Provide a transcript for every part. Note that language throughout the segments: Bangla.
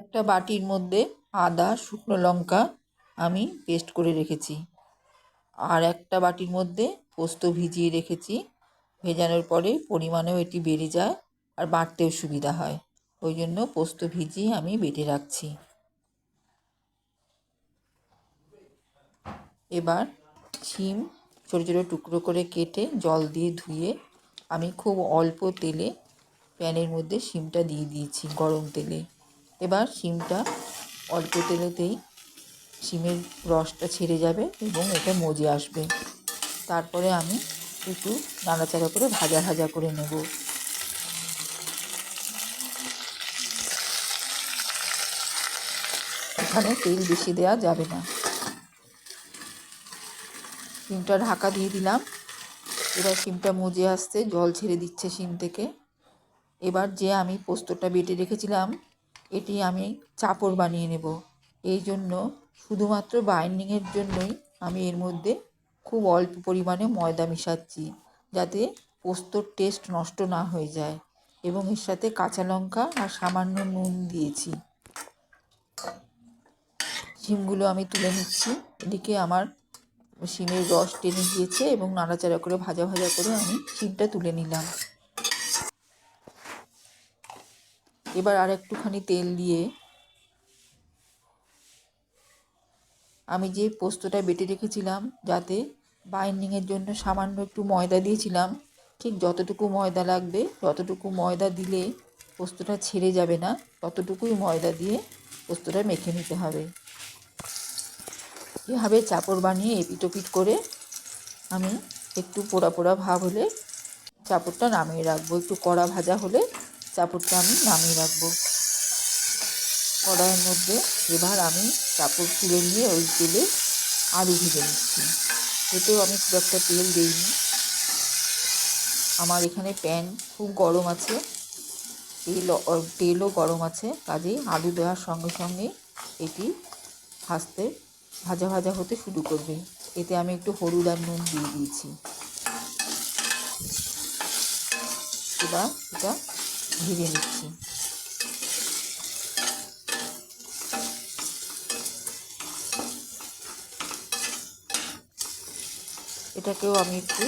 একটা বাটির মধ্যে আদা, শুকনো লঙ্কা আমি পেস্ট করে রেখেছি। আর একটা বাটির মধ্যে পোস্ত ভিজিয়ে রেখেছি। ভেজানোর পরে পরিমাণেও এটি বেড়ে যায় আর বাটতেও সুবিধা হয়। ওই জন্য পোস্ত ভিজিয়ে আমি বেটে রাখছি। এবার শিম ছোটো ছোটো টুকরো করে কেটে জল দিয়ে ধুয়ে আমি খুব অল্প তেলে প্যানের মধ্যে শিমটা দিয়ে দিয়েছি গরম তেলে। এবার শিমটা অল্প তেলেতেই শিমের রসটা ছেড়ে যাবে এবং এটা মজে আসবে। তারপরে আমি একটু নাড়াচাড়া করে ভাজা ভাজা করে নেব। এখানে তেল বেশি দেওয়া যাবে না। শিমটা ঢাকা দিয়ে দিলাম। এবার শিমটা মজে আসছে, জল ছেড়ে দিচ্ছে শিম থেকে। এবার যে আমি পোস্তটা বেটে রেখেছিলাম এটি আমি চাপড় বানিয়ে নেব। এই জন্য শুধুমাত্র বাইন্ডিংয়ের জন্যই আমি এর মধ্যে খুব অল্প পরিমাণে ময়দা মিশাচ্ছি, যাতে পোস্তর টেস্ট নষ্ট না হয়ে যায় এবং এর সাথে কাঁচা লঙ্কা আর সামান্য নুন দিয়েছি। শিমগুলো আমি তুলে নিচ্ছি। এদিকে আমার শিমের রস টেনে গিয়েছে এবং নাড়াচাড়া করে ভাজা ভাজা করে আমি শিমটা তুলে নিলাম। এবার আর একটুখানি তেল দিয়ে আমি যে পোস্তটা বেটে রেখেছিলাম যাতে বাইন্ডিংয়ের জন্য সামান্য একটু ময়দা দিয়েছিলাম, ঠিক যতটুকু ময়দা লাগবে যতটুকু ময়দা দিলে পোস্তটা ছেড়ে যাবে না, ততটুকুই ময়দা দিয়ে পোস্তটা মেখে নিতে হবে। এভাবে চাপড় বানিয়ে এপিটোপিট করে আমি একটু পোড়া পোড়া ভাব হলে চাপড়টা নামিয়ে রাখব। একটু কড়া ভাজা হলে চাপড়টা আমি নামিয়ে রাখব। কড়াইয়ের মধ্যে এবার আমি চাপড় তুলে নিয়ে ওই তেলে আলু ভেজে নিচ্ছি। এতেও আমি খুব একটা তেল দিইনি। আমার এখানে প্যান খুব গরম আছে। তেল তেলও গরম আছে। কাজেই আলু দেওয়ার সঙ্গে সঙ্গে এটি ভাজতে, ভাজা ভাজা হতে শুরু করবে। এতে আমি একটু হলুদ আর নুন দিয়ে দিয়েছি। এবার এটা ভেজে নিচ্ছি। এটাকেও আমি একটু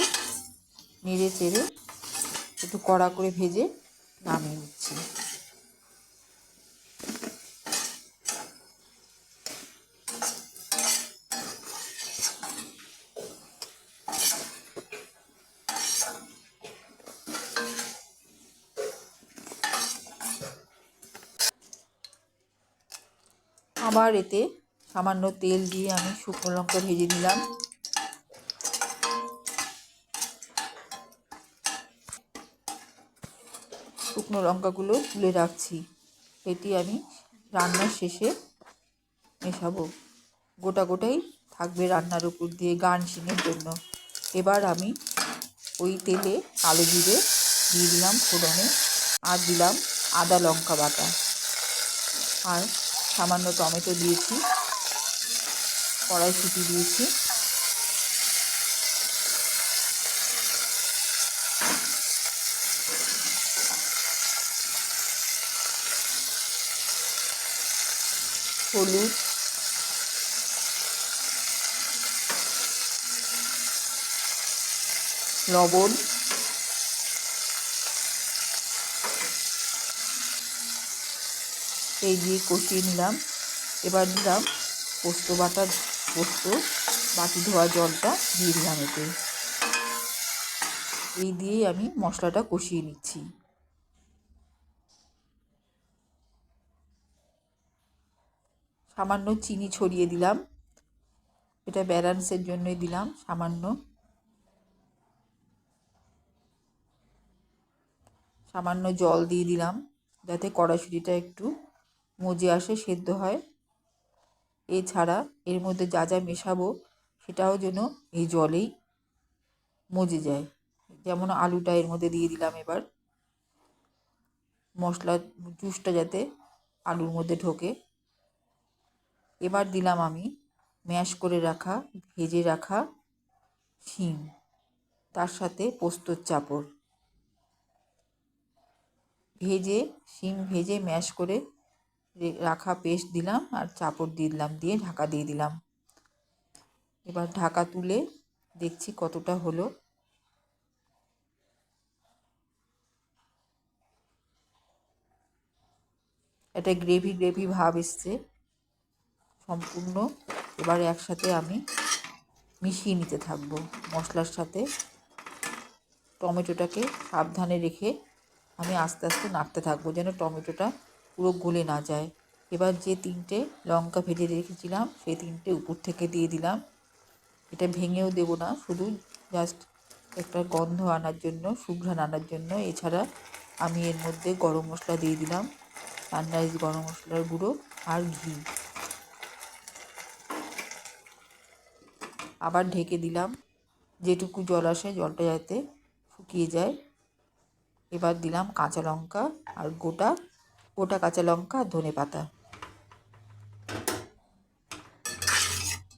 নেড়ে চেড়ে একটু কড়া করে ভেজে নামিয়ে নিচ্ছি। আবার এতে সামান্য তেল দিয়ে আমি শুকনো লঙ্কা ভেজে নিলাম। শুকনো লঙ্কাগুলো তুলে রাখছি। এটি আমি রান্নার শেষে মেশাবো। গোটা গোটাই থাকবে রান্নার উপর দিয়ে গার্নিশিংয়ের জন্য। এবার আমি ওই তেলে কালো জিরে দিয়ে দিলাম ফোড়নে। আর দিলাম আদা লঙ্কা বাটা। আর সামান্য টমেটো দিয়েছি কড়াইশুঁটি দিয়েছি। হলুদ লবণ এই দিয়ে কষিয়ে নিলাম। এবার দিলাম পোস্ত বাটা পোস্ত, বাটি ধোয়া জলটা দিয়ে দিলাম এতে। এই দিয়েই আমি মশলাটা কষিয়ে নিচ্ছি। সামান্য চিনি ছড়িয়ে দিলাম। এটা ব্যালেন্সের জন্যই দিলাম সামান্য। সামান্য জল দিয়ে দিলাম, যাতে কড়াইশুঁটিটা একটু মজে আসে, সেদ্ধ হয়। এছাড়া এর মধ্যে যা যা মেশাবো, সেটাও যেন এই জলেই মজে যায়। যেমন আলুটা এর মধ্যে দিয়ে দিলাম এবার। মশলা, জুসটা যাতে আলুর মধ্যে ঢোকে। এবার দিলাম আমি ম্যাশ করে রাখা, ভেজে রাখা শিম, তার সাথে পোস্তর চাপড়। ভেজে, শিম ভেজে ম্যাশ করে রাখা পেস্ট দিলাম আর চাপড় দিয়ে দিলাম, দিয়ে ঢাকা দিয়ে দিলাম। এবার ঢাকা তুলে দেখছি কতটা হলো। একটা গ্রেভি গ্রেভি ভাব এসছে সম্পূর্ণ। এবার একসাথে আমি মিশিয়ে নিতে থাকব মশলার সাথে। টমেটোটাকে সাবধানে রেখে আমি আস্তে আস্তে নাড়তে থাকব যেন টমেটোটা পুরো গলে না যায়। এবার যে তিনটে লঙ্কা ভেজে রেখেছিলাম, সেই তিনটে উপর থেকে দিয়ে দিলাম। এটা ভেঙেও দেবো না, শুধু জাস্ট একটা গন্ধ আনার জন্য, সুঘ্রাণ আনার জন্য। এছাড়া আমি এর মধ্যে গরম মশলা দিয়ে দিলাম সানরাইজ গরম মশলার গুঁড়ো আর ঘি। আবার ঢেকে দিলাম, যেটুকু জল আসে জলটা যাতে শুকিয়ে যায়। এবার দিলাম কাঁচা লঙ্কা আর গোটা গোটা কাঁচা লঙ্কা আর ধনে পাতা।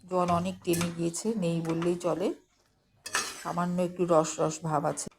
জল অনেক টেনে গিয়েছে, নেই বললেই চলে। সামান্য একটু রস রস ভাব আছে।